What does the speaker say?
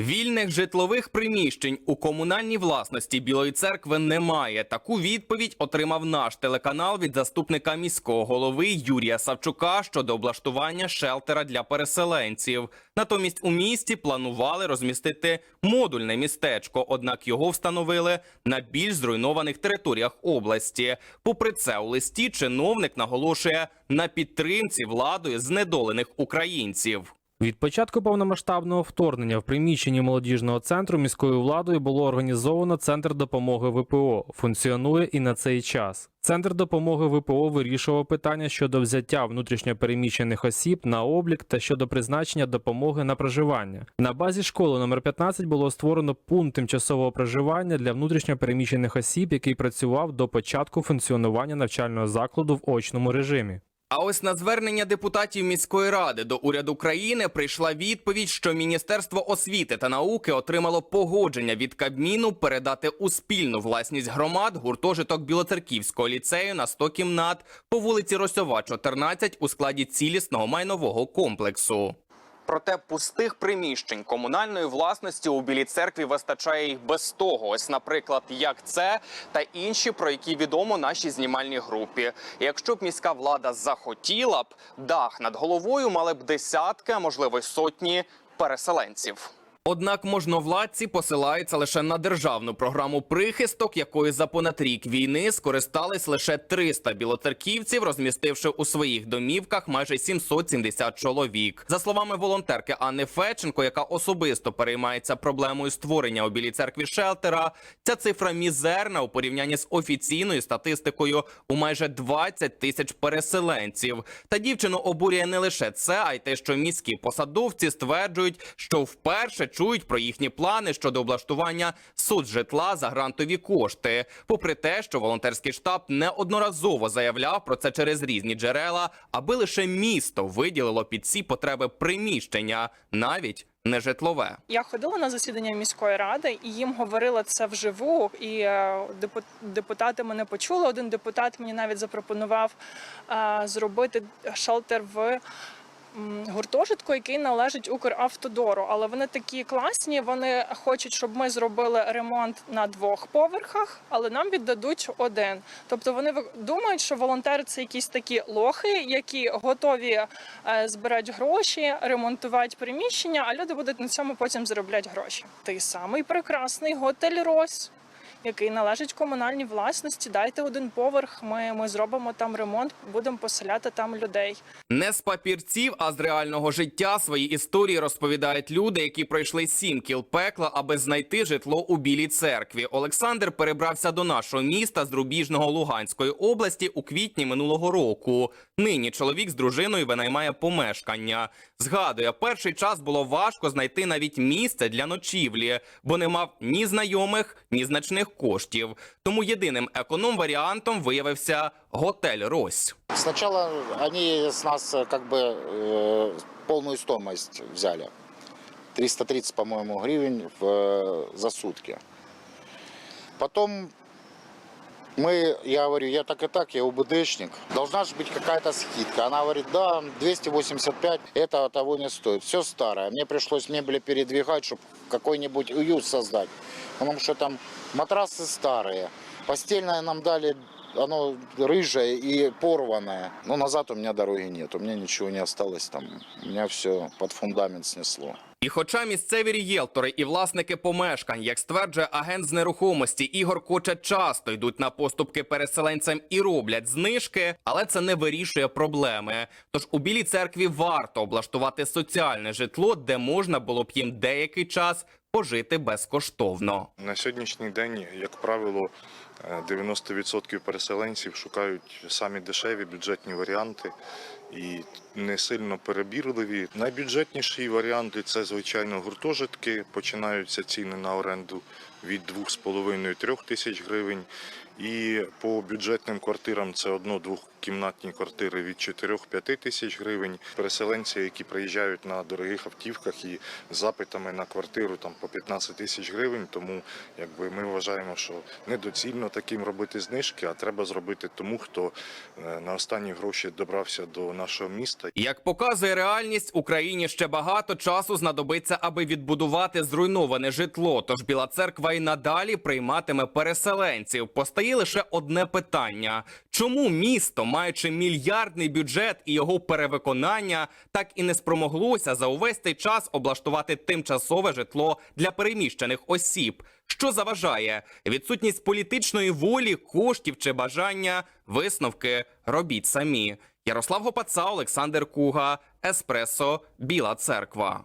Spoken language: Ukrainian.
Вільних житлових приміщень у комунальній власності Білої церкви немає. Таку відповідь отримав наш телеканал від заступника міського голови Юрія Савчука щодо облаштування шелтера для переселенців. Натомість у місті планували розмістити модульне містечко, однак його встановили на більш зруйнованих територіях області. Попри це, у листі чиновник наголошує на підтримці владою знедолених українців. Від початку повномасштабного вторгнення в приміщенні молодіжного центру міською владою було організовано центр допомоги ВПО. Функціонує і на цей час. Центр допомоги ВПО вирішував питання щодо взяття внутрішньопереміщених осіб на облік та щодо призначення допомоги на проживання. На базі школи номер 15 було створено пункт тимчасового проживання для внутрішньопереміщених осіб, який працював до початку функціонування навчального закладу в очному режимі. А ось на звернення депутатів міської ради до уряду країни прийшла відповідь, що Міністерство освіти та науки отримало погодження від Кабміну передати у спільну власність громад гуртожиток Білоцерківського ліцею на 100 кімнат по вулиці Росьова, 14 у складі цілісного майнового комплексу. Проте пустих приміщень комунальної власності у Білій церкві вистачає їх без того. Ось, наприклад, як це та інші, про які відомо нашій знімальній групі. І Якщо б міська влада захотіла б, дах над головою мали б десятки, а можливо й сотні переселенців. Однак можновладці посилаються лише на державну програму прихисток, якою за понад рік війни скористались лише 300 білоцерківців, розмістивши у своїх домівках майже 770 чоловік. За словами волонтерки Анни Феченко, яка особисто переймається проблемою створення у білій церкві шелтера, ця цифра мізерна у порівнянні з офіційною статистикою у майже 20 тисяч переселенців. Та дівчину обурює не лише це, а й те, що міські посадовці стверджують, що вперше чують про їхні плани щодо облаштування соцжитла за грантові кошти. Попри те, що волонтерський штаб неодноразово заявляв про це через різні джерела, аби лише місто виділило під ці потреби приміщення, навіть не житлове. Я ходила на засідання міської ради і їм говорила це вживу. І е, депутати мене почули. Один депутат мені навіть запропонував е, зробити шелтер в. Гуртожитку, який належить Укравтодору, але вони такі класні. Вони хочуть, щоб ми зробили ремонт на двох поверхах, але нам віддадуть один. Тобто вони думають, що волонтери це якісь такі лохи, які готові е, збирати гроші, ремонтувати приміщення, а люди будуть на цьому потім заробляти гроші. Той самий прекрасний готель Рось. Який належить комунальній власності, дайте один поверх. Ми, ми зробимо там ремонт, будемо поселяти там людей. Не з папірців, а з реального життя свої історії розповідають люди, які пройшли сім кіл пекла, аби знайти житло у Білій церкві. Олександр перебрався до нашого міста з Рубіжного Луганської області у квітні минулого року. Нині чоловік з дружиною винаймає помешкання. Згадує, перший час було важко знайти навіть місце для ночівлі, бо не мав ні знайомих, ні значних коштів. Тому єдиним економ-варіантом виявився готель Рось. Сначала они с нас э, как бы э, полную стоимость взяли. 330, по-моему, гривен в, э, за сутки. Потом Мы, я говорю, я так и так, я УБДшник. Должна же быть какая-то скидка. Она говорит, да, 285, это того не стоит. Все старое. Мне пришлось мебели передвигать, чтобы какой-нибудь уют создать. Потому что там матрасы старые. Постельное нам дали оно рыжее и порванное. Но назад у меня дороги нет, у меня ничего не осталось там. У меня все под фундамент снесло. І хоча місцеві рієлтори і власники помешкань, як стверджує агент з нерухомості Ігор Коча, часто йдуть на поступки переселенцям і роблять знижки, але це не вирішує проблеми. Тож у білій церкві варто облаштувати соціальне житло, де можна було б їм деякий час пожити безкоштовно. На сьогоднішній день, як правило, е, 90% переселенців шукають самі дешеві бюджетні варіанти і не сильно перебірливі. Найбюджетніші варіанти це, звичайно, гуртожитки. Починаються ціни на оренду від 2,5-3 тисяч гривень. І по бюджетним квартирам це одно-двохкімнатні квартири від 4-5 тисяч гривень. Переселенці, які приїжджають на дорогих автівках і запитами на квартиру там по 15 тисяч гривень. Тому якби ми вважаємо, що недоцільно таким робити знижки, а треба зробити тому, хто е, на останні гроші добрався до нашого міста. Як показує реальність, Україні ще багато часу знадобиться, аби відбудувати зруйноване житло. Тож Біла церква і надалі прийматиме переселенців. Постає лише одне питання: чому місто, маючи мільярдний бюджет і його перевиконання, так і не спромоглося за увесь цей час облаштувати тимчасове житло для переміщених осіб? Що заважає відсутність політичної волі, коштів чи бажання? Висновки робіть самі. Ярослав Гопаца, Олександр Куга, Еспресо, Біла Церква.